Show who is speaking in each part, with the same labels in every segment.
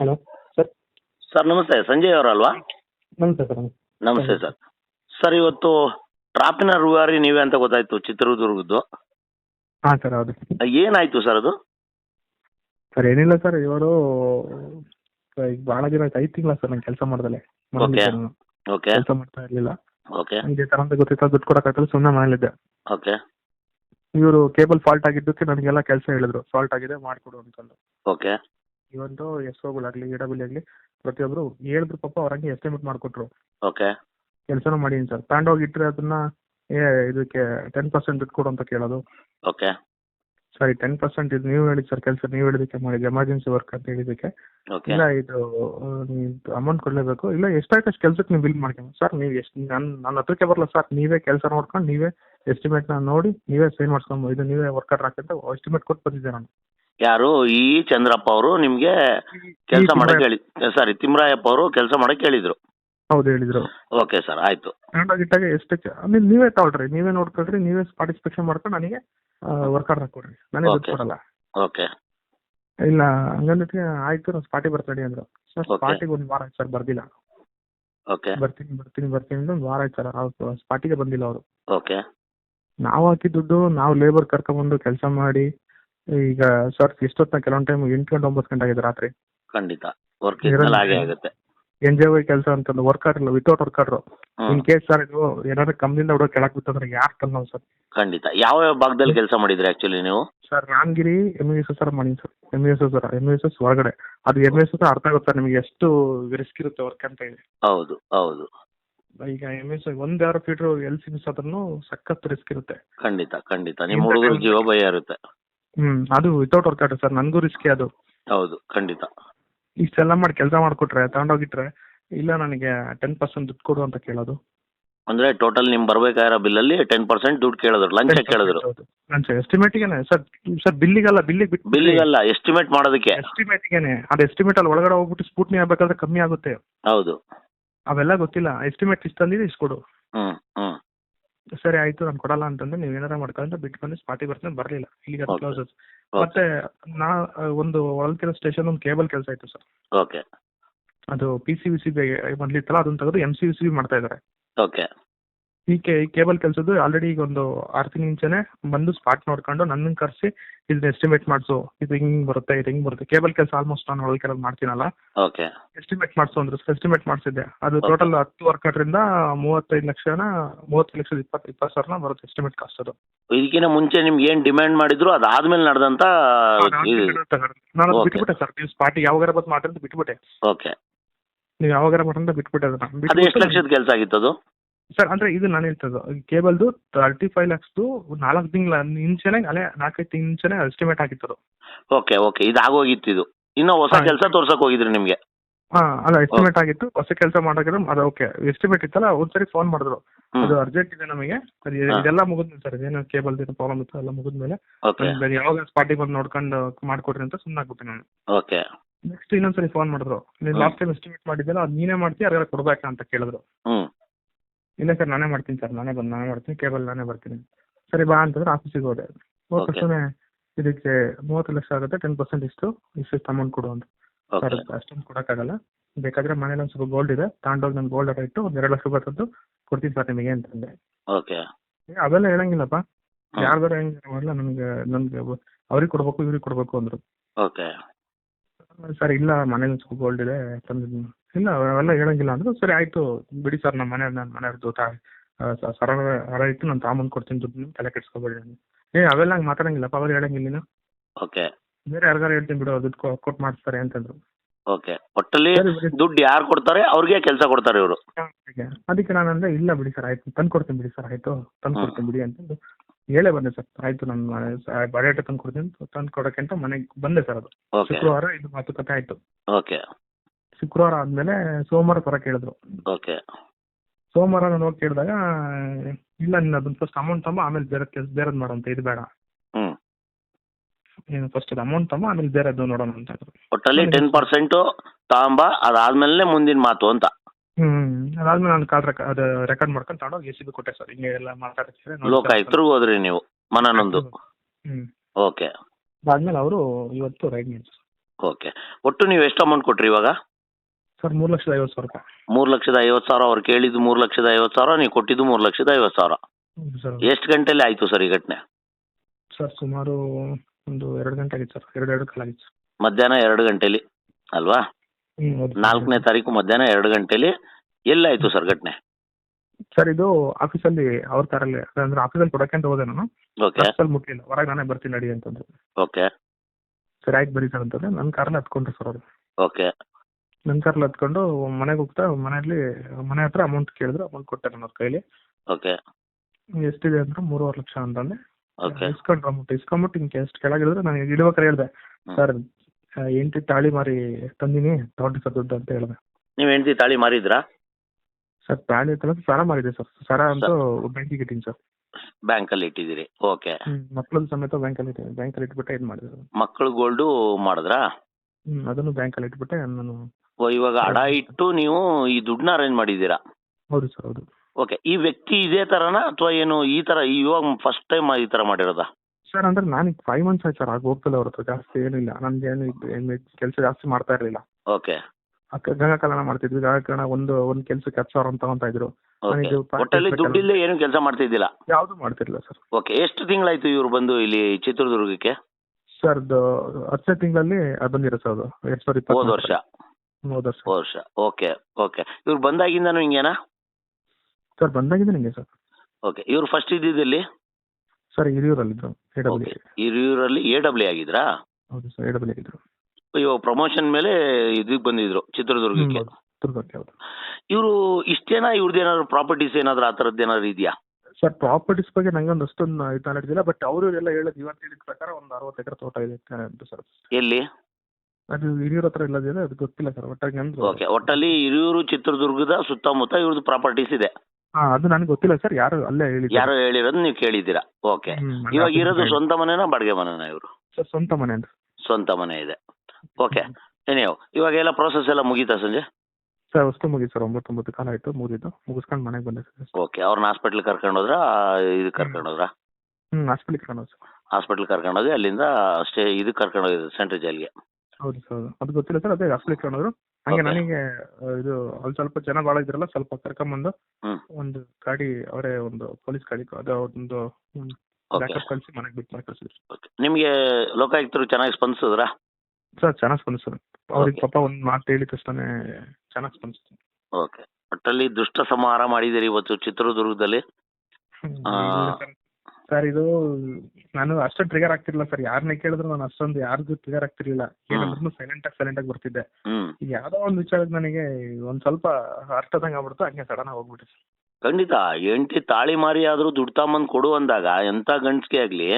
Speaker 1: Hello sir.
Speaker 2: Sir ನಮಸ್ತೆ. ಸಂಜಯ್ ಅವರಲ್ವಾ?
Speaker 1: ನಮಸ್ತೆ sir
Speaker 2: ನಮಸ್ತೆ. ಸರ್. ಸರ್ ಇವತ್ತು ಟ್ರಾಪಿನ ರೂವಾರಿ ನೀವೇ ಅಂತ ಗೊತ್ತಾಯ್ತು ಚಿತ್ರದುರ್ಗದ್ದು.
Speaker 1: ಹಾಂ ಸರ್ ಹೌದು.
Speaker 2: ಏನಾಯ್ತು ಸರ್ ಅದು?
Speaker 1: ಸರ್ ಏನಿಲ್ಲ ಸರ್ ಇವರು ಈಗ ಭಾಳ ದಿನ ಆಯ್ತು ಐದು ತಿಂಗಳ ಸರ್ ನಾನು ಕೆಲಸ ಮಾಡ್ದಲೆ.
Speaker 2: ಓಕೆ. ಓಕೆ.
Speaker 1: ಕೆಲಸ ಮಾಡ್ತಾ ಇರಲಿಲ್ಲ.
Speaker 2: ಓಕೆ.
Speaker 1: ಇದೇ ಥರ ಅಂತ ಗೊತ್ತಿತ್ತು ದುಡ್ಡು ಕೊಡೋಕ್ಕಾಗಲ್ಲ ಸುಮ್ಮನೆ ಮನೇಲಿದ್ದೆ.
Speaker 2: ಓಕೆ.
Speaker 1: ಇವರು ಕೇಬಲ್ ಫಾಲ್ಟ್ ಆಗಿದ್ದಕ್ಕೆ ನನಗೆಲ್ಲ ಕೆಲಸ ಹೇಳಿದ್ರು. ಫಾಲ್ಟ್ ಆಗಿದೆ ಮಾಡಿಕೊಡು ಅಂತಂದು
Speaker 2: ಓಕೆ.
Speaker 1: ಇವೊಂದು ಎಸ್ ಓಗಳಾಗಲಿ ಎ ಡಬ್ಲ್ಯೂ ಆಗಲಿ ಪ್ರತಿಯೊಬ್ಬರು ಹೇಳಿದ್ರು ಪಾಪ ಅವ್ರಂಗೆ ಎಸ್ಟಿಮೇಟ್ ಮಾಡ್ಕೊಟ್ರು.
Speaker 2: ಓಕೆ
Speaker 1: ಕೆಲಸನೂ ಸರ್ ಸರ್. ತಗೊಂಡೋಗಿ ಇಟ್ರೆ ಅದನ್ನ ಏ ಇದಕ್ಕೆ ಟೆನ್ ಪರ್ಸೆಂಟ್ ದುಡ್ಡು ಕೊಡು ಅಂತ ಕೇಳೋದು.
Speaker 2: ಓಕೆ
Speaker 1: ಸರಿ ಟೆನ್ ಪರ್ಸೆಂಟ್ ಇದು ನೀವು ಹೇಳಿದ್ ಸರ್ ಕೆಲಸ ನೀವು ಹೇಳಿದಕ್ಕೆ ಮಾಡಿದ್ದು ಎಮರ್ಜೆನ್ಸಿ ವರ್ಕ್ ಅಂತ ಹೇಳಿದಕ್ಕೆ
Speaker 2: ಓಕೆ
Speaker 1: ಇಲ್ಲ ಇದು ಅಮೌಂಟ್ ಕೊಡಲೇಬೇಕು. ಇಲ್ಲ ಎಷ್ಟಾಯ್ತು ಅಷ್ಟು ಕೆಲಸಕ್ಕೆ ನೀವು ಬಿಲ್ ಮಾಡ್ಕೊಂಡು ಸರ್ ನೀವು ಎಷ್ಟು ನನ್ನ ನನ್ನ ಹತ್ರಕ್ಕೆ ಬರಲ್ಲ ಸರ್ ನೀವೇ ಕೆಲಸ ನೋಡ್ಕೊಂಡು ನೀವೇ ಎಸ್ಟಿಮೇಟ್ನ ನೋಡಿ ನೀವೇ ಸೈನ್ ಮಾಡ್ಕೊಂಡು ಇದು ನೀವೇ ವರ್ಕರ್ ಹಾಕಂತ ಎಸ್ಟಿಮೇಟ್ ಕೊಟ್ಟು ಬಂದಿದ್ದೆ ನಾನು.
Speaker 2: ಯಾರು? ಈ ಚಂದ್ರಪ್ಪ ಅವರು ನಿಮ್ಗೆ ಕೆಲಸ
Speaker 1: ಮಾಡಕ್
Speaker 2: ಮಾಡಕ್ಕೆ ಹೇಳಿ ಸಾರಿ ತಿಮ್ರಾಯಪ್ಪ ಅವರು ಕೆಲಸ ಮಾಡಕ್ಕೆ ಹೇಳಿದ್ರು
Speaker 1: ಹೌದು ಹೇಳಿದ್ರು.
Speaker 2: ಓಕೆ ಸರ್ ಆಯ್ತು.
Speaker 1: ತಗೊಂಡೋಗಿಟ್ಟಾಗ ಎಷ್ಟು ಆಮೇಲೆ ನೀವೇ ತಗೊಳ್ರಿ ನೀವೇ ನೋಡ್ಕೊಳ್ರಿ ನೀವೇ ಪಾರ್ಟಿಸಿಪೇಷನ್ ಮಾಡ್ಕೊಂಡು ನನಗೆ ವರ್ಕರ್ ಕೊಡ್ರಿ. ನನಗೆ
Speaker 2: Okay.
Speaker 1: ಕೊಡಲ್ಲ.
Speaker 2: ಓಕೆ.
Speaker 1: ಇಲ್ಲ ಹಂಗಂದ್ರೆ ಆಯ್ತು ನಾನು ಸ್ಪಾಟಿ ಬರ್ತಡಿ ಅಂದ್ರು. Sir
Speaker 2: Okay.
Speaker 1: ಸ್ಪಾಟಿಗೆ ಒಂದು ವಾರ ಆಯ್ತು ಸರ್ ಬರ್ದಿಲ್ಲ.
Speaker 2: ಓಕೆ.
Speaker 1: ಬರ್ತೀನಿ ಬರ್ತೀನಿ ಬರ್ತೀನಿ ಅಂದ್ರೆ ಒಂದು ವಾರ ಆಯ್ತು ಸರ್ ಅವ್ರು ಸ್ಪಾಟಿಗೆ ಬಂದಿಲ್ಲ ಅವರು.
Speaker 2: ಓಕೆ.
Speaker 1: ನಾವು ಹಾಕಿ ದುಡ್ಡು ನಾವು ಲೇಬರ್ ಕರ್ಕೊಂಡ್ಬಂದು ಕೆಲಸ ಮಾಡಿ ಈಗ ಸರ್ ಇಷ್ಟೊತ್ತ ಕೆಲವೊಂದು ಟೈಮ್ ಎಂಟು ಗಂಟೆ ಒಂಬತ್ತು ಗಂಟೆ ಆಗಿದೆ ರಾತ್ರಿ.
Speaker 2: ಖಂಡಿತ. ವರ್ಕ್ ಇದ್ಮೇಲೆ ಹಾಗೆ ಆಗುತ್ತೆ.
Speaker 1: ಎನ್ ಜೆ ವೈ ಕೆಲಸ ಅಂತಂದು ವರ್ಕರ್ ಇಲ್ಲ without worker
Speaker 2: hmm.
Speaker 1: In case sir ನೀವು ಏನಾದ್ರು ಕಂಪ್ನಿಂದ ಹುಡುಗ ಕೆಳಕ್ ಬಿತ್ತಂದ್ರೆ ಯಾರು ತಂದು ಸರ್
Speaker 2: ಖಂಡಿತ. ಯಾವ ಯಾವ ಭಾಗದಲ್ಲಿ ಕೆಲಸ ಮಾಡಿದ್ರಿ ಆಕ್ಚುಲಿ ನೀವು?
Speaker 1: Sir Ramagiri M S S R ಮಾಡಿ sir M S S R M S S ಹೊರಗಡೆ. ಅದು ಎಂ ಎಸ್ ಎಸ್ ಅರ್ಥ ಆಗುತ್ತೆ ನಿಮಗೆ ಎಷ್ಟು ರಿಸ್ಕ್ ಇರುತ್ತೆ ವರ್ಕ್ ಅಂತ ಹೇಳಿ?
Speaker 2: ಹೌದು ಹೌದು.
Speaker 1: ಈಗ ಎಂ ಎಸ್ ಒಂದ್ ಯಾರು ಫೀಟರ್ ಎಲ್ ಸಿ ಮಿಸ್ ಆದ್ರೂ ಸಖತ್ ರಿಸ್ಕ್ ಇರುತ್ತೆ.
Speaker 2: ಖಂಡಿತ ಖಂಡಿತ. ನಿಮ್ಮ ಹುಡುಗರು ಜೀವ ಭಯ ಇರುತ್ತೆ.
Speaker 1: ಹ್ಮ್ ಅದು ವಿತೌಟ್ ವರ್ಕ್ ಸರ್ ನನಗೂ ರಿಸ್ಕೇ ಅದು.
Speaker 2: ಹೌದು ಖಂಡಿತ.
Speaker 1: ಇಷ್ಟೆಲ್ಲ ಮಾಡಿ ಕೆಲಸ ಮಾಡ್ಕೊಟ್ರೆ ತಗೊಂಡೋಗಿಟ್ರೆ ಇಲ್ಲ ನನಗೆ ಟೆನ್ ಪರ್ಸೆಂಟ್ ದುಡ್ಡು ಕೊಡು ಅಂತ ಕೇಳೋದು.
Speaker 2: ಅಂದ್ರೆ ಟೋಟಲ್ ನಿಮ್ ಬರ್ಬೇಕಾಗಿರೋ ಬಿಲ್ಲಲ್ಲಿ ಟೆನ್ ಪರ್ಸೆಂಟ್ ದುಡ್ಡು ಕೇಳಿದ್ರು ಲಂಚ ಕೇಳಿದ್ರು.
Speaker 1: ಲಂಚ ಎಸ್ಟಿಮೇಟಿಗೆನೆ ಸರ್ ಸರ್ ಬಿಲ್ಲಿಗಲ್ಲ ಬಿಲ್ಲಿಗೆ ಬಿಟ್ಟು
Speaker 2: ಬಿಲ್ಲಿಗಲ್ಲ ಎಸ್ಟಿಮೇಟ್ ಮಾಡೋದಕ್ಕೆ.
Speaker 1: ಎಸ್ಟಿಮೇಟಿಗೆನೆ ಅದು ಎಸ್ಟಿಮೇಟ್ ಅಲ್ಲಿ ಒಳಗಡೆ ಹೋಗ್ಬಿಟ್ಟು ಸ್ಪೂಟ್ನಿ ಆಗ್ಬೇಕಾದ್ರೆ ಕಮ್ಮಿ ಆಗುತ್ತೆ.
Speaker 2: ಹೌದು.
Speaker 1: ಅವೆಲ್ಲ ಗೊತ್ತಿಲ್ಲ ಎಸ್ಟಿಮೇಟ್ ಇಷ್ಟು ತಂದಿದೆ ಇಷ್ಟು ಕೊಡು
Speaker 2: ಹ್ಮ್ ಹ್ಮ್.
Speaker 1: ಸರಿ ಆಯ್ತು ನಾನು ಕೊಡಲ್ಲ ಅಂತಂದ್ರೆ ನೀವು ಏನಾರ ಮಾಡ್ಕೊಂಡ್ರೆ ಬಿಟ್ಟು ಬಂದು ಸ್ಪಾಟಿ ಬರ್ತೀನಿ ಬರಲಿಲ್ಲ. ಇಲ್ಲಿಗೆ
Speaker 2: Okay.
Speaker 1: Closes
Speaker 2: Okay.
Speaker 1: ಮತ್ತೆ ನಾ ಒಂದು ಹೊಲಕೆರೆ ಸ್ಟೇಷನ್ ಒಂದು ಕೇಬಲ್ ಕೆಲಸ ಆಯ್ತು ಸರ್.
Speaker 2: ಓಕೆ
Speaker 1: ಅದು ಪಿ ಸಿ ವಿ ಸಿ ಮೊದಲಿತ್ತಲ್ಲ ಅದನ್ನ ತೆಗೆದು M C V C B ಮಾಡ್ತಾ ಇದ್ದಾರೆ.
Speaker 2: ಓಕೆ
Speaker 1: ಈ ಕೆ ಕೇಬಲ್ ಕೆಲಸದ್ದು ಆಲ್ರೆಡಿ ಈಗ ಒಂದು ಆರು ತಿಂಗಳ ಮುಂಚೆನೆ ಬಂದು ಸ್ಪಾಟ್ ನೋಡ್ಕೊಂಡು ನನ್ನ ಕರೆಸಿ ಇದನ್ನ ಎಸ್ಟಿಮೇಟ್ ಮಾಡಿಸು. ಇದು ಹಿಂಗ್ ಬರುತ್ತೆ ಇದು ಹಿಂಗ್ ಬರುತ್ತೆ. ಕೇಬಲ್ ಕೆಲಸ ಆಲ್ಮೋಸ್ಟ್ ನಾನು ಹೊಲಕೆರೆ ಮಾಡ್ತೀನಲ್ಲ?
Speaker 2: ಓಕೆ
Speaker 1: ಎಸ್ಟಿಮೇಟ್ ಮಾಡಿಸು ಅಂದ್ರು ಎಸ್ಟಿಮೇಟ್ ಮಾಡಿಸಿದ್ದೆ. ಅದು ಟೋಟಲ್ ಹತ್ತು ವರ್ಕರ್ರಿಂದ ಮೂವತ್ತೈದು ಲಕ್ಷನ ಮೂವತ್ತೈದು ಲಕ್ಷದ ಇಪ್ಪತ್ತು ಇಪ್ಪತ್ತು ಸಾವಿರನ ಬರುತ್ತೆ ಎಸ್ಟಿಮೇಟ್ ಕಾಸ್ಟ್ ಅದು.
Speaker 2: ಇದಕ್ಕಿಂತ ಮುಂಚೆ ನಿಮ್ಗೆ ಏನ್ ಡಿಮ್ಯಾಂಡ್ ಮಾಡಿದ್ರು ಅದಾದ್ಮೇಲೆ ನಡೆದಂತ
Speaker 1: ನಾನು ಬಿಟ್ಬಿಟ್ಟೆ ಸರ್. ನೀವು ಸ್ಪಾಟಿಗೆ ಯಾವಾಗ ಬಂದು ಮಾತಾಡಿದ್ದು ಬಿಟ್ಬಿಟ್ಟೆ.
Speaker 2: ಓಕೆ
Speaker 1: ನೀವು ಯಾವಾಗಾರ ಮಾತಾಡಿದ ಬಿಟ್ಬಿಟ್ಟೆ ಅದನ್ನ.
Speaker 2: ಅದು ಎಷ್ಟು ಲಕ್ಷದ ಕೆಲಸ ಆಗಿತ್ತು ಅದು?
Speaker 1: ಸರ್ ಅಂದ್ರೆ ಇದು ನಾನು ಹೇಳ್ತದ್ದು ಕೇಬಲ್ದು ತರ್ಟಿ ಫೈವ್ ಲ್ಯಾಕ್ಸ್ದು ನಾಲ್ಕು ತಿಂಗಳ ಇಂಚೆನೆ ಅಲ್ಲೇ ನಾಲ್ಕೈದು ತಿಂಗಳ ಇಂಚೆನೆ ಎಸ್ಟಿಮೇಟ್ ಆಗಿತ್ತು
Speaker 2: ಓಕೆ ಓಕೆ ಇದು ಆಗೋಗಿತ್ತು ಇದು. ಇನ್ನು ಹೊಸ ಕೆಲಸ ತೋರ್ಸಕ್ ಹೋಗಿದ್ರಿ ನಿಮಗೆ?
Speaker 1: ಹಾ ಅಲ್ಲ ಎಸ್ಟಿಮೇಟ್ ಆಗಿತ್ತು ಹೊಸ ಕೆಲಸ ಮಾಡೋಕೆ ಅದು ಓಕೆ ಎಸ್ಟಿಮೇಟ್ ಇತ್ತಲ್ಲ ಒಂದ್ಸರಿ ಫೋನ್ ಮಾಡಿದ್ರು. ಅದು ಅರ್ಜೆಂಟ್ ಇದೆ ನಮಗೆ ಅದು ಇದೆಲ್ಲ ಮುಗಿದ್ಮೇಲೆ ಸರ್ ಏನೋ ಕೇಬಲ್ ಏನು ಪ್ರಾಬ್ಲಮ್ ಇತ್ತು ಎಲ್ಲ ಮುಗಿದ್ಮೇಲೆ ನಮ್ಗೆ ಯಾವಾಗ ಸ್ಪಾಟಿಗೆ ಬಂದು ನೋಡ್ಕೊಂಡು ಮಾಡ್ಕೊಡ್ರಿ ಅಂತ ಸುಮ್ಮನೆ ಆಗ್ಬಿಟ್ಟೆ ನಾನು.
Speaker 2: ಓಕೆ.
Speaker 1: ನೆಕ್ಸ್ಟ್ ಇನ್ನೊಂದ್ಸರಿ ಫೋನ್ ಮಾಡಿದ್ರು. ನೀನು ಲಾಸ್ಟ್ ಟೈಮ್ ಎಸ್ಟಿಮೇಟ್ ಮಾಡಿದ್ದೆಲ್ಲ ಅದು ನೀನೇ ಮಾಡ್ತೀಯ ಯಾರ ಕೊಡ್ಬೇಕಾ ಅಂತ ಕೇಳಿದ್ರು. ಇಲ್ಲ ಸರ್ ನಾನೇ ಮಾಡ್ತೀನಿ ಸರ್ ನಾನೇ ಬಂದು ನಾನೇ ಮಾಡ್ತೀನಿ ಕೇಬಲ್ ನಾನೇ ಬರ್ತೀನಿ. ಸರಿ ಬಾ ಅಂತಂದ್ರೆ ಆಫೀಸಿಗೆ ಹೋದೆ. ಹೋದ. ತಕ್ಷಣ ಇದಕ್ಕೆ ಮೂವತ್ತು ಲಕ್ಷ ಆಗುತ್ತೆ ಟೆನ್ ಪರ್ಸೆಂಟ್ ಇಷ್ಟು ಇಷ್ಟು ಅಮೌಂಟ್ ಕೊಡು ಅಂತ. ಸರ್ ಅಷ್ಟೊಂದು ಕೊಡೋಕ್ಕಾಗಲ್ಲ. ಬೇಕಾದ್ರೆ ಮನೇಲಿ ಒಂದು ಸ್ವಲ್ಪ ಗೋಲ್ಡ್ ಇದೆ ತಗೊಂಡೋಗಿ ನಾನು ಗೋಲ್ಡ್ ಇಟ್ಟು ಒಂದು ಎರಡು ಲಕ್ಷ ರೂಪಾಯಿ ತಂದು ಕೊಡ್ತೀನಿ ಸರ್ ನಿಮಗೆ ಅಂತಂದೆ.
Speaker 2: ಓಕೆ
Speaker 1: ಅವೆಲ್ಲ ಹೇಳಂಗಿಲ್ಲಪ್ಪ.
Speaker 2: ಯಾರ್ದಾರು
Speaker 1: ಯಾರ್ದಾರ ಮಾಡಲ್ಲ ನನಗೆ ನನಗೆ ಅವ್ರಿಗೆ ಕೊಡ್ಬೇಕು ಇವ್ರಿಗೆ ಕೊಡ್ಬೇಕು ಅಂದ್ರು.
Speaker 2: ಓಕೆ
Speaker 1: ಸರ್ ಇಲ್ಲ ಮನೇಲಿ ಒಂದು ಸ್ವಲ್ಪ ಗೋಲ್ಡ್ ಇದೆ ತಂದಿದ್ದೀನಿ ಇಲ್ಲ ಅವೆಲ್ಲ ಹೇಳಂಗಿಲ್ಲ ಅಂದ್ರು ಸರಿ ಆಯ್ತು ಬಿಡಿ ಸರ್ ನಮ್ಮ ಮನೆ ನನ್ನ ಮನೆಯವ್ರದ್ದು ತಾ ಸರ ಹರ ಇಟ್ಟು ನಾನು ತಾಮನ್ ಕೊಡ್ತೀನಿ ದುಡ್ಡು ನೀವು ತಲೆ ಕೆಡ್ಸ್ಕೊಬೇಡಿ. ಏ ಅವೆಲ್ಲ ಹಂಗೆ ಮಾತಾಡಂಗಿಲ್ಲ ಅವ್ರು ಹೇಳಂಗಿಲ್ಲ ನೀನು?
Speaker 2: ಓಕೆ.
Speaker 1: ಬೇರೆ ಯಾರಿಗಾರು ಹೇಳ್ತೀನಿ ಬಿಡು ದುಡ್ಡು ಕೊ- ಕೊಟ್ಟು ಮಾಡಿಸ್ತಾರೆ ಅಂತಂದ್ರು.
Speaker 2: ಓಕೆ. ಒಟ್ಟಲ್ಲಿ
Speaker 1: ಸರಿ ಬಿಡಿ.
Speaker 2: ದುಡ್ಡು ಯಾರು ಕೊಡ್ತಾರೆ ಅವ್ರಿಗೆ ಕೆಲಸ ಕೊಡ್ತಾರೆ ಇವರು.
Speaker 1: ಅದಕ್ಕೆ ನಾನು ಅಂದ್ರೆ ಇಲ್ಲ ಬಿಡಿ ಸರ್ ಆಯ್ತು ತಂದು ಕೊಡ್ತೀನಿ ಬಿಡಿ ಸರ್ ಆಯ್ತು ತಂದು ಕೊಡ್ತೀನಿ ಬಿಡಿ ಅಂತಂದು. ಹೇಳೇ ಬಂದೆ ಸರ್ ಆಯ್ತು ನಾನು ಬಡೇಟ ತಂದು ಕೊಡ್ತೀನಿ ತಂದು ಕೊಡೋಕ್ಕಿಂತ ಅಂತ ಮನೆಗೆ ಬಂದೆ ಸರ್ ಅದು.
Speaker 2: ಓಕೆ.
Speaker 1: ಶುಕ್ರವಾರ ಇದು ಮಾತುಕತೆ ಆಯ್ತು.
Speaker 2: ಓಕೆ.
Speaker 1: ಶುಕ್ರವಾರ ಆದ್ಮೇಲೆ ಸೋಮವಾರ ಬರಕ್ ಹೇಳಿದ್ರು.
Speaker 2: ಓಕೆ.
Speaker 1: ಸೋಮವಾರ ನಾನು ಹೋಗಿ ಕೇಳಿದಾಗ ಇಲ್ಲ ನೀನು ಅದನ್ನ ಫಸ್ಟ್ ಅಮೌಂಟ್ ತಮ್ಮ ಆಮೇಲೆ ಬೇರೆ ಕೆಲಸ ಬೇರೆದ್ ಮಾಡು ಅಂತ ಇದು ಬೇಡ.
Speaker 2: ಹ್ಮ್.
Speaker 1: ನೀನು ಫಸ್ಟ್ ಅದು ಅಮೌಂಟ್ ತಮ್ಮ ಆಮೇಲೆ ಬೇರೆದು ನೋಡೋಣ ಅಂತ ಹೇಳಿದ್ರು.
Speaker 2: ಒಟ್ಟಲ್ಲಿ ಟೆನ್ ಪರ್ಸೆಂಟು ತಗೊಂಬ ಅದಾದ್ಮೇಲೆ ಮುಂದಿನ ಮಾತು ಅಂತ.
Speaker 1: ಹ್ಮ್. ಅದಾದ್ಮೇಲೆ ನಾನು ಕಾಲ್ ರೆಕ ಅದು ರೆಕಾರ್ಡ್ ಮಾಡ್ಕೊಂಡು ತಗೊಂಡೋಗಿ ಎ ಸಿ ಬಿ ಕೊಟ್ಟೆ ಸರ್. ಹಿಂಗೆ ಎಲ್ಲ ಮಾತಾಡ್ತಿದ್ರೆ
Speaker 2: ಲೋಕಾಯುಕ್ತರಿಗೆ ಹೋದ್ರಿ ನೀವು ಮನನೊಂದು.
Speaker 1: ಹ್ಮ್.
Speaker 2: ಓಕೆ.
Speaker 1: ಅದಾದ್ಮೇಲೆ ಅವರು ಇವತ್ತು ರೈಡ್ ಮಾಡ್ತಾರೆ
Speaker 2: ಓಕೆ. ಒಟ್ಟು ನೀವು ಎಷ್ಟು ಅಮೌಂಟ್ ಕೊಟ್ರಿ ಇವಾಗ?
Speaker 1: ಸರ್ ಮೂರು ಲಕ್ಷದ ಐವತ್ತು ಸಾವಿರ ರೂಪಾಯಿ.
Speaker 2: ಮೂರು ಲಕ್ಷದ ಐವತ್ತು ಸಾವಿರ ಅವ್ರು ಕೇಳಿದ್ದು ಮೂರು ಲಕ್ಷದ ಐವತ್ತು ಸಾವಿರ ನೀವು ಕೊಟ್ಟಿದ್ದು ಮೂರ್ ಲಕ್ಷದ ಐವತ್ತು ಸಾವಿರ.
Speaker 1: ಹೌದು ಸರ್
Speaker 2: ಎಷ್ಟು ಗಂಟೆಲಿ ಆಯ್ತು ಸರ್ ಈ ಘಟನೆ?
Speaker 1: ಸರ್ ಸುಮಾರು ಒಂದು ಎರಡು ಗಂಟೆ ಆಗಿತ್ತು ಸರ್ ಎರಡು ಎರಡು ಕಾಲ ಆಗಿತ್ತು
Speaker 2: ಮಧ್ಯಾಹ್ನ ಎರಡು ಗಂಟೆಲಿ ಅಲ್ವಾ?
Speaker 1: ಹ್ಞೂ ಹೌದು
Speaker 2: ನಾಲ್ಕನೇ ತಾರೀಕು ಮಧ್ಯಾಹ್ನ ಎರಡು ಗಂಟೆಲಿ ಎಲ್ಲಾಯಿತು ಸರ್ ಘಟನೆ?
Speaker 1: ಸರ್ ಇದು ಆಫೀಸಲ್ಲಿ ಅವ್ರ ಕಾರಲ್ಲಿ ಅಂದ್ರೆ ಆಫೀಸಲ್ಲಿ ಕೊಡಕ್ಕೆ ಅಂತ ಹೋದೆ ನಾನು.
Speaker 2: ಓಕೆ.
Speaker 1: ಅಲ್ಲಿ ಮುಟ್ಲಿಲ್ಲ ಹೊರಗೆ ನಾನೇ ಬರ್ತೀನಿ ನಡಿ ಅಂತಂದ್ರು.
Speaker 2: ಓಕೆ.
Speaker 1: ಸರಿ ಆಯ್ತು ಬರೀ ಸರ್ ಅಂತಂದ್ರೆ ನನ್ನ ಕಾರಲ್ಲಿ ಹತ್ಕೊಂಡ್ರು ಸರ್ ಅವರು.
Speaker 2: ಓಕೆ.
Speaker 1: ನನ್ನ ಕಾರಲ್ಲಿ ಹತ್ಕೊಂಡು ಮನೆಗೆ ಹೋಗ್ತಾ ಮನೆಯಲ್ಲಿ ಮನೆ ಹತ್ರ ಅಮೌಂಟ್ ಕೇಳಿದ್ರು ಅಮೌಂಟ್ ಕೊಟ್ಟೆ ನನ್ನ ಕೈಲಿ.
Speaker 2: ಓಕೆ
Speaker 1: ಎಷ್ಟಿದೆ ಅಂದ್ರೆ ಮೂರುವರೆ ಲಕ್ಷ ಅಂತಂದೆ.
Speaker 2: ಓಕೆ
Speaker 1: ಇಸ್ಕೊಂಡ್ರು ಅಮೌಂಟ್ ಇಸ್ಕೊಂಬಿಟ್ಟು ಹಿಂಗೆ ಎಷ್ಟು ಕೆಳಗಿಳಿದ್ರೆ ನಾನು ಇಡ್ಬೇಕಾರೆ ಹೇಳ್ದೆ. ಸರ್ ಎಂಟಿ ತಾಳಿ ಮಾರಿ ತಂದಿನಿ ತಗೊಂಡು ಸರ್ ದುಡ್ಡು ಅಂತ ಹೇಳಿದೆ.
Speaker 2: ನೀವು ಹೆಂಡತಿ ತಾಳಿ ಮಾರಿದ್ರಾ?
Speaker 1: ಸರ್ ತಾಳಿ ಅಂತ ಸರ ಮಾರಿದೆ ಸರ್. ಸರ ಅಂತೂ ಬ್ಯಾಂಕಿಗೆ ಇಟ್ಟಿನಿ ಸರ್.
Speaker 2: ಬ್ಯಾಂಕ್ ಅಲ್ಲಿ ಇಟ್ಟಿದ್ದೀರಿ. ಓಕೆ
Speaker 1: ಮಕ್ಕಳ ಸಮೇತ ಸಮೇತ ಬ್ಯಾಂಕಲ್ಲಿ ಇಟ್ಟಿದ್ದೀನಿ ಬ್ಯಾಂಕಲ್ಲಿ ಇಟ್ಬಿಟ್ಟೆ ಇದು ಮಾಡಿದ್ರು
Speaker 2: ಮಕ್ಕಳು ಗೋಲ್ಡು ಮಾಡಿದ್ರಾ?
Speaker 1: ಹ್ಮ್ ಬ್ಯಾಂಕ್ ಬ್ಯಾಂಕಲ್ಲಿ ಇಟ್ಬಿಟ್ಟೆ ನಾನು
Speaker 2: ಇವಾಗ ಅಡ ಇಟ್ಟು ನೀವು ಈ ದುಡ್ಡನ್ನ ಅರೇಂಜ್ ಮಾಡಿದ್ದೀರಾ?
Speaker 1: ಹೌದು ಸರ್ ಹೌದು.
Speaker 2: ಓಕೆ ಈ ವ್ಯಕ್ತಿ ಇದೇ ತರನಾ ಅಥವಾ ಏನು ಈ ತರ ಇವಾಗ ಫಸ್ಟ್ ಟೈಮ್ ಈ ತರ ಮಾಡಿರೋದ?
Speaker 1: ಸರ್ ಅಂದ್ರೆ ನಾನು ಫೈವ್ ಮಂತ್ಸ್ ಆಯ್ತು ಸರ್ ಆಗ ಹೋಗ್ತಿಲ್ಲ ಹತ್ರ ಜಾಸ್ತಿ ಏನಿಲ್ಲ. ನನ್ಗೆ ಏನು ಕೆಲಸ ಜಾಸ್ತಿ ಮಾಡ್ತಾ ಇರಲಿಲ್ಲ.
Speaker 2: ಓಕೆ
Speaker 1: ಗಂಗಾ ಕಲ್ಯಾಣ ಮಾಡ್ತಿದ್ವಿ ಗಂಗಾ ಕಲ್ಯಾಣ ಒಂದು ಒಂದು ಕೆಲ್ಸಕ್ಕೆ ಹತ್ತು ಸಾವಿರ ಅಂತ ತಗೊಂತ ಇದ್ರು. ನನಗೆ
Speaker 2: ಒಟ್ಟಲ್ಲಿ. ದುಡ್ಡಿಲ್ಲದೆ ಏನು ಕೆಲಸ ಮಾಡ್ತಿದ್ದಿಲ್ಲ?
Speaker 1: ಯಾವುದು ಮಾಡ್ತಿರ್ಲಿಲ್ಲ ಸರ್.
Speaker 2: ಓಕೆ ಎಷ್ಟು ತಿಂಗಳಾಯ್ತು ಇವ್ರು ಬಂದು ಇಲ್ಲಿ ಚಿತ್ರದುರ್ಗಕ್ಕೆ?
Speaker 1: ಸರ್ ಹತ್ತನೇ ತಿಂಗಳಲ್ಲಿ ಬಂದಿರೋ ಸರ್ ಅದು ಎರಡ್ ಸಾವಿರದ
Speaker 2: ಹೋದ
Speaker 1: ಇಪ್ಪತ್ತು
Speaker 2: ವರ್ಷ.
Speaker 1: ಹೋದ ವರ್ಷ
Speaker 2: ವರ್ಷ ಓಕೆ ಓಕೆ. ಇವ್ರು ಬಂದಾಗಿಂದನೂ ಹಿಂಗೇನಾ?
Speaker 1: ಸರ್ ಬಂದಾಗಿದೆ ನಿಮಗೆ ಸರ್.
Speaker 2: ಓಕೆ ಇವ್ರು ಫಸ್ಟ್ ಇದ್ದಿದ್ದಲ್ಲಿ
Speaker 1: ಸರ್ ಹಿರಿಯೂರಲ್ಲಿದ್ರು ಎ ಡಬ್ಲ್ಯೂ
Speaker 2: ಓಕೆ ಹಿರಿಯೂರಲ್ಲಿ ಎ ಡಬ್ಲ್ಯೂ ಆಗಿದ್ರಾ?
Speaker 1: ಹೌದು ಸರ್ ಎ ಡಬ್ಲ್ಯೂ ಆಗಿದ್ರು.
Speaker 2: ಇವಾಗ ಪ್ರಮೋಷನ್ ಮೇಲೆ ಇದಕ್ಕೆ ಬಂದಿದ್ರು ಚಿತ್ರದುರ್ಗಕ್ಕೆ.
Speaker 1: ದುರ್ಗಕ್ಕೆ ಹೌದು
Speaker 2: ಇವರು ಇಷ್ಟೇನಾ ಇವ್ರದ್ದು ಏನಾದ್ರು ಪ್ರಾಪರ್ಟೀಸ್ ಏನಾದ್ರು ಆ ಥರದ್ದು ಏನಾದ್ರು ಇದೆಯಾ?
Speaker 1: ಸರ್ ಪ್ರಾಪರ್ಟೀಸ್ ಬಗ್ಗೆ ನಂಗೆ ಒಂದು ಅಷ್ಟೊಂದು ಇದು ಇಲ್ಲ ಬಟ್ ಅವರು ಎಲ್ಲ ಹೇಳೋದು ಇವತ್ತು ಹೇಳಿದ ಪ್ರಕಾರ ಒಂದು ಅರವತ್ತು ಎಕರೆ ತೋಟ ಇದೆ ಅಂತ ಸರ್.
Speaker 2: ಎಲ್ಲಿ?
Speaker 1: ಅದು ಹಿರಿಯೂರ್ ಹತ್ರ ಇಲ್ಲದಿದೆ ಅದು ಗೊತ್ತಿಲ್ಲ ಸರ್ ಒಟ್ಟಾಗಿ ನಂದು
Speaker 2: ಓಕೆ ಒಟ್ಟಲ್ಲಿ ಹಿರಿಯೂರು ಚಿತ್ರದುರ್ಗದ ಸುತ್ತಮುತ್ತ ಇವ್ರದ್ದು ಪ್ರಾಪರ್ಟೀಸ್ ಇದೆ.
Speaker 1: ಹಾ ಅದು ನನಗೆ ಗೊತ್ತಿಲ್ಲ ಸರ್ ಯಾರು ಅಲ್ಲೇ ಹೇಳಿದ್ರು
Speaker 2: ಯಾರು ಹೇಳಿರೋದು ನೀವು ಕೇಳಿದ್ದೀರಾ? ಓಕೆ
Speaker 1: ಹ್ಮ್,
Speaker 2: ಇವಾಗ ಇರೋದು. ಸ್ವಂತ ಮನೆನಾ ಬಾಡಿಗೆ ಮನೆನಾ ಇವರು?
Speaker 1: ಸರ್ ಸ್ವಂತ ಮನೆ ಅಂತ.
Speaker 2: ಸ್ವಂತ ಮನೆ ಇದೆ. ಓಕೆ ಏನೇ ಇವಾಗ ಎಲ್ಲ ಪ್ರೋಸೆಸ್ ಎಲ್ಲ ಮುಗೀತಾ ಸಂಜೆ?
Speaker 1: ಸರ್ ಅಷ್ಟು ಮುಗಿತು ಸರ್ ಒಂಬತ್ತು ಒಂಬತ್ತು ಕಾಲ ಆಯ್ತು ಮುಗಿದು. ಮುಗಿಸ್ಕೊಂಡು ಮನೆಗೆ ಬಂದೆ ಸರ್.
Speaker 2: ಓಕೆ ಅವ್ರನ್ನ ಹಾಸ್ಪಿಟ್ಲ್ ಕರ್ಕೊಂಡು ಹೋದ್ರಾ ಇದು ಕರ್ಕೊಂಡು ಹೋದ್ರಾ?
Speaker 1: ಹ್ಞೂ ಹಾಸ್ಪಿಟ್ಲಿಗೆ ಕರ್ಕೊಂಡು ಸರ್.
Speaker 2: ಹಾಸ್ಪಿಟ್ಲ್ ಕರ್ಕೊಂಡು ಹೋಗಿ ಅಲ್ಲಿಂದ ಸ್ಟೇ ಇದು ಕರ್ಕೊಂಡು ಹೋಗಿದ್ರು ಸೆಂಟ್ರಲ್ ಜೈಲ್ಗೆ
Speaker 1: ಹೌದು ಸರ್. ಅದು ಗೊತ್ತಿಲ್ಲ ಸರ್ ಅದೇ ಹಾಸ್ಪಿಟ್ಲಿಗೆ ಕರ್ಕೊಂಡೋದ್ರು ಹಂಗೆ
Speaker 2: Okay.
Speaker 1: ನನಗೆ ಆ, ಇದು ಅಲ್ಲಿ ಸ್ವಲ್ಪ ಜನ ಭಾಳ ಇದ್ರಲ್ಲ ಸ್ವಲ್ಪ ಕರ್ಕೊಂಬಂದು
Speaker 2: ಹ್ಮ್.
Speaker 1: ಒಂದು ಗಾಡಿ ಅವರೇ ಒಂದು ಪೊಲೀಸ್ ಗಾಡಿ ಅದು ಒಂದು
Speaker 2: ಓಕೆ
Speaker 1: ಬ್ಯಾಕಪ್ ಕಳಿಸಿ ಮನೆಗೆ ಬಿಟ್ಟು ಮಾಡಿ ಕಳಿಸಿದ್ರು.
Speaker 2: ಓಕೆ ನಿಮಗೆ ಲೋಕಾಯುಕ್ತರು ಚೆನ್ನಾಗಿ ಸ್ಪಂದಿಸಿದ್ರಾ?
Speaker 1: ಸರ್ ಚೆನ್ನಾಗಿ ಸ್ಪಂದಿಸ್ತಾರೆ ಅವ್ರಿಗೆ
Speaker 2: Okay.
Speaker 1: ಪಾಪ ಒಂದು ಮಾತು ಹೇಳಿದ ತಕ್ಷಣ ಚೆನ್ನಾಗಿ ಸ್ಪಂದಿಸ್ತಾರೆ
Speaker 2: ಓಕೆ ಒಟ್ಟಲ್ಲಿ ದುಷ್ಟ ಸಂಹಾರ ಮಾಡಿದ್ದೀರಿ ಇವತ್ತು ಚಿತ್ರದುರ್ಗದಲ್ಲಿ. ಆ.
Speaker 1: ಸರ್ ಇದು ನಾನು ಅಷ್ಟು ಟ್ರಿಗರ್ ಆಗ್ತಿರ್ಲಿಲ್ಲ ಸರ್ ಯಾರನ್ನೇ ಕೇಳಿದ್ರು ನಾನು ಅಷ್ಟೊಂದು ಯಾರಿಗೂ ಟ್ರಿಗರ್ ಆಗ್ತಿರ್ಲಿಲ್ಲ. ಕೇಳಿದ್ರು ಸೈಲೆಂಟ್ ಆಗಿ ಸೈಲೆಂಟ್ ಆಗಿ ಬರ್ತಿದ್ದೆ.
Speaker 2: ಹ್ಮ್.
Speaker 1: ಈಗ ಯಾವ್ದೋ ಒಂದು ವಿಚಾರದ ನನಗೆ ಒಂದ್ ಸ್ವಲ್ಪ ಅರ್ಥದಂಗೆ ಆಗ್ಬಿಡ್ತು. ಹಂಗೆ ಸಡನ್ ಆಗಿ ಹೋಗ್ಬಿಟ್ಟೆ ಸರ್
Speaker 2: ಖಂಡಿತ. ಎಂಟಿ ತಾಳಿ ಮಾರಿ ಆದ್ರೂ ದುಡ್ಡು ತಗೊಂಬಂದು ಕೊಡು ಅಂದಾಗ ಎಂತ ಗಂಡ್ಸ್ಗೆ ಆಗ್ಲಿ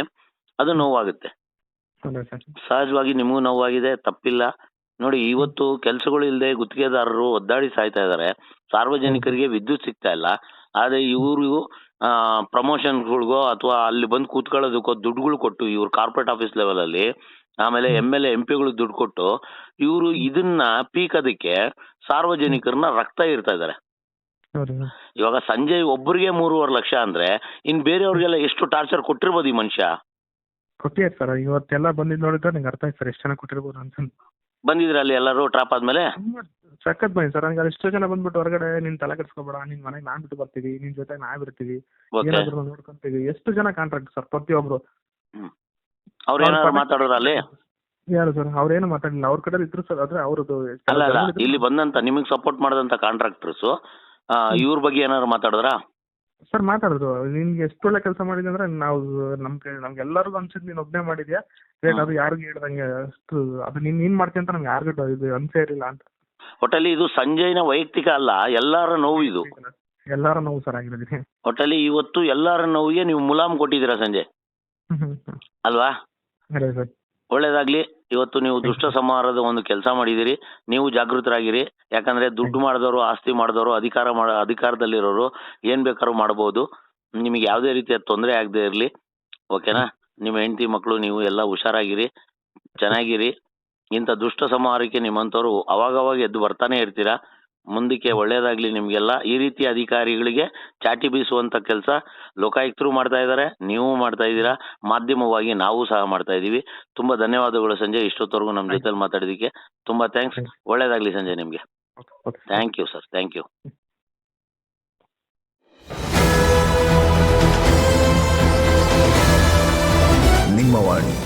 Speaker 2: ಅದು ನೋವಾಗುತ್ತೆ.
Speaker 1: ಸರ್
Speaker 2: ಸಹಜವಾಗಿ ನಿಮಗೂ ನೋವಾಗಿದೆ ತಪ್ಪಿಲ್ಲ. ನೋಡಿ ಇವತ್ತು ಕೆಲಸಗಳು ಇಲ್ಲದೆ ಗುತ್ತಿಗೆದಾರರು ಒದ್ದಾಡಿ ಸಾಯ್ತಾ ಇದ್ದಾರೆ ಸಾರ್ವಜನಿಕರಿಗೆ ವಿದ್ಯುತ್ ಸಿಗ್ತಾ ಇಲ್ಲ. ಆದ್ರೆ ಇವ್ರಿಗೂ ಪ್ರಮೋಷನ್ಗಳಿಗೋ ಅಥವಾ ಅಲ್ಲಿ ಬಂದು ಕೂತ್ಕೊಳ್ಳೋದಕ್ಕೋ ದುಡ್ಡುಗಳು ಕೊಟ್ಟು ಇವ್ರು ಕಾರ್ಪೊರೇಟ್ ಆಫೀಸ್ ಲೆವೆಲ್ ಅಲ್ಲಿ ಆಮೇಲೆ
Speaker 1: MLA
Speaker 2: M L A M ಪಿಗಳು ದುಡ್ಡು ಕೊಟ್ಟು ಇವರು ಇದನ್ನ ಪೀಕೋದಕ್ಕೆ ಸಾರ್ವಜನಿಕರನ್ನ ರಕ್ತ ಇರ್ತಾ ಇದ್ದಾರೆ ಇವಾಗ ಸಂಜೆ ಒಬ್ಬರಿಗೆ ಮೂರುವರೆ ಲಕ್ಷ ಅಂದ್ರೆ ಇನ್ ಬೇರೆಯವ್ರಿಗೆಲ್ಲ ಎಷ್ಟು ಟಾರ್ಚರ್ ಕೊಟ್ಟಿರ್ಬೋದು ಈ ಮನುಷ್ಯ?
Speaker 1: ಕೊಟ್ಟಿದ್ದಾರೆ ಸರ್ ಇವತ್ತೆಲ್ಲ ಬಂದಿದ್ದು ನೋಡಿದ್ರೆ ನಂಗೆ ಅರ್ಥ ಆಯ್ತು ಸರ್ ಎಷ್ಟು ಜನ ಕೊಟ್ಟಿರ್ಬೋದು ಅಂತ.
Speaker 2: ಬಂದಿದ್ರ ಅಲ್ಲಿ ಎಲ್ಲರೂ ಟ್ರಾಪ್ ಆದ್ಮೇಲೆ?
Speaker 1: ಸಖತ್ ಬನ್ನಿ ಸರ್. ನನಗೆ ಎಷ್ಟೋ ಜನ ಬಂದ್ಬಿಟ್ಟು ಹೊರಗಡೆ ನಿನ್ ತಲೆ ಕೆಡ್ಸ್ಕೊಬೇಡ ನಿನ್ ಮನೆಗೆ ನಾನ್ ಬಿಟ್ಟು ಬರ್ತೀವಿ ನಿನ್ ಜೊತೆ ನಾವ್ ಇರ್ತೀವಿ ಏನಾದ್ರು ನೋಡ್ಕೊಂತೀವಿ. ಎಷ್ಟು ಜನ ಕಾಂಟ್ರಾಕ್ಟ್ ಸರ್? ಪ್ರತಿಯೊಬ್ರು.
Speaker 2: ಅವ್ರು ಏನಾದ್ರು ಮಾತಾಡೋರ ಅಲ್ಲಿ?
Speaker 1: ಯಾರು ಸರ್? ಅವ್ರೇನು ಮಾತಾಡಿಲ್ಲ ಅವ್ರ ಕಡೆ ಇದ್ರು ಸರ್ ಆದ್ರೆ ಅವ್ರದ್ದು
Speaker 2: ಅಲ್ಲ ಅಲ್ಲ. ಇಲ್ಲಿ ಬಂದಂತ ನಿಮಗೆ ಸಪೋರ್ಟ್ ಮಾಡಿದಂತ ಕಾಂಟ್ರಾಕ್ಟರ್ಸ್ ಇವ್ರ ಬಗ್ಗೆ ಏನಾದ್ರು ಮಾತಾಡಿದ್ರಾ?
Speaker 1: ಸರ್ ಮಾತಾಡಿದ್ರು ನಿನ್ಗೆ ಎಷ್ಟು ಒಳ್ಳೆ ಕೆಲಸ ಮಾಡಿದೆ ಅಂದ್ರೆ ನಾವು ನಮ್ ನಮ್ಗೆ ನಮ್ಗೆಲ್ಲರಿಗೂ ಅನ್ಸಿದ್ ನೀನ್ ಒಬ್ಬನೇ ಮಾಡಿದ್ಯಾ? ಗ್ರೇಟ್ ಅದು ಯಾರಿಗೂ ಹೇಳ್ದಂಗೆ ಅಷ್ಟು ಅದು ನೀನ್ ನೀನ್ ಮಾಡ್ತೀಯ ಅಂತ ನಮ್ಗೆ ಯಾರಿಗೂ ಇದು ಅನ್ಸೇ ಇರಲಿಲ್ಲ ಅಂತ.
Speaker 2: ಒಟ್ಟಲ್ಲಿ ಇದು ಸಂಜಯ್ನ ವೈಯಕ್ತಿಕ ಅಲ್ಲ ಎಲ್ಲರ ನೋವು ಇದು.
Speaker 1: ಎಲ್ಲಾರ ನೋವು ಸರ್ ಆಗಿರೋದಿದೆ.
Speaker 2: ಒಟ್ಟಲ್ಲಿ ಇವತ್ತು ಎಲ್ಲರ ನೋವಿಗೆ ನೀವು ಮುಲಾಮ್ ಕೊಟ್ಟಿದ್ದೀರಾ ಸಂಜಯ್? ಅಲ್ವಾ?
Speaker 1: ಸರ್.
Speaker 2: ಒಳ್ಳೇದಾಗ್ಲಿ. ಇವತ್ತು ನೀವು ದುಷ್ಟ ಸಂಹಾರದ ಒಂದು ಕೆಲಸ ಮಾಡಿದಿರಿ ನೀವು ಜಾಗೃತರಾಗಿರಿ. ಯಾಕಂದ್ರೆ ದುಡ್ಡು ಮಾಡಿದವರು ಆಸ್ತಿ ಮಾಡಿದವರು ಅಧಿಕಾರ ಮಾಡ ಅಧಿಕಾರದಲ್ಲಿರೋರು ಏನ್ ಬೇಕಾದ್ರೂ ಮಾಡಬಹುದು ನಿಮಗೆ ಯಾವುದೇ ರೀತಿಯ ತೊಂದರೆ ಆಗದೆ ಇರಲಿ. ಓಕೆನಾ? ನಿಮ್ಮ ಹೆಂಡತಿ ಮಕ್ಕಳು ನೀವು ಎಲ್ಲ ಹುಷಾರಾಗಿರಿ. ಚೆನ್ನಾಗಿರಿ. ಇಂಥ ದುಷ್ಟ ಸಂಹಾರಕ್ಕೆ ನಿಮ್ಮಂಥವ್ರು ಅವಾಗವಾಗ ಎದ್ದು ಬರ್ತಾನೆ ಇರ್ತೀರಾ? ಮುಂದಕ್ಕೆ ಒಳ್ಳೇದಾಗ್ಲಿ ನಿಮ್ಗೆಲ್ಲ. ಈ ರೀತಿ ಅಧಿಕಾರಿಗಳಿಗೆ ಚಾಟಿ ಬೀಸುವಂತ ಕೆಲಸ ಲೋಕಾಯುಕ್ತರು ಮಾಡ್ತಾ ಇದ್ದಾರೆ ನೀವು ಮಾಡ್ತಾ ಇದ್ದೀರಾ ಮಾಧ್ಯಮವಾಗಿ ನಾವು ಸಹ ಮಾಡ್ತಾ ಇದೀವಿ ತುಂಬಾ ಧನ್ಯವಾದಗಳು ಸಂಜಯ್ ಇಷ್ಟೊತ್ತವರೆಗೂ ನಮ್ಮ
Speaker 1: ಜೊತೆ.
Speaker 2: ಜೊತೆಲಿ ಮಾತಾಡಿದಕ್ಕೆ ತುಂಬಾ ಥ್ಯಾಂಕ್ಸ್ ಒಳ್ಳೇದಾಗಲಿ ಸಂಜಯ್ ನಿಮ್ಗೆ. Thank you sir thank you
Speaker 3: ನಿಮ್ಮ ವಾಣಿ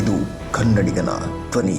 Speaker 3: ಇದು ಕನ್ನಡಿಗನ ಧ್ವನಿ.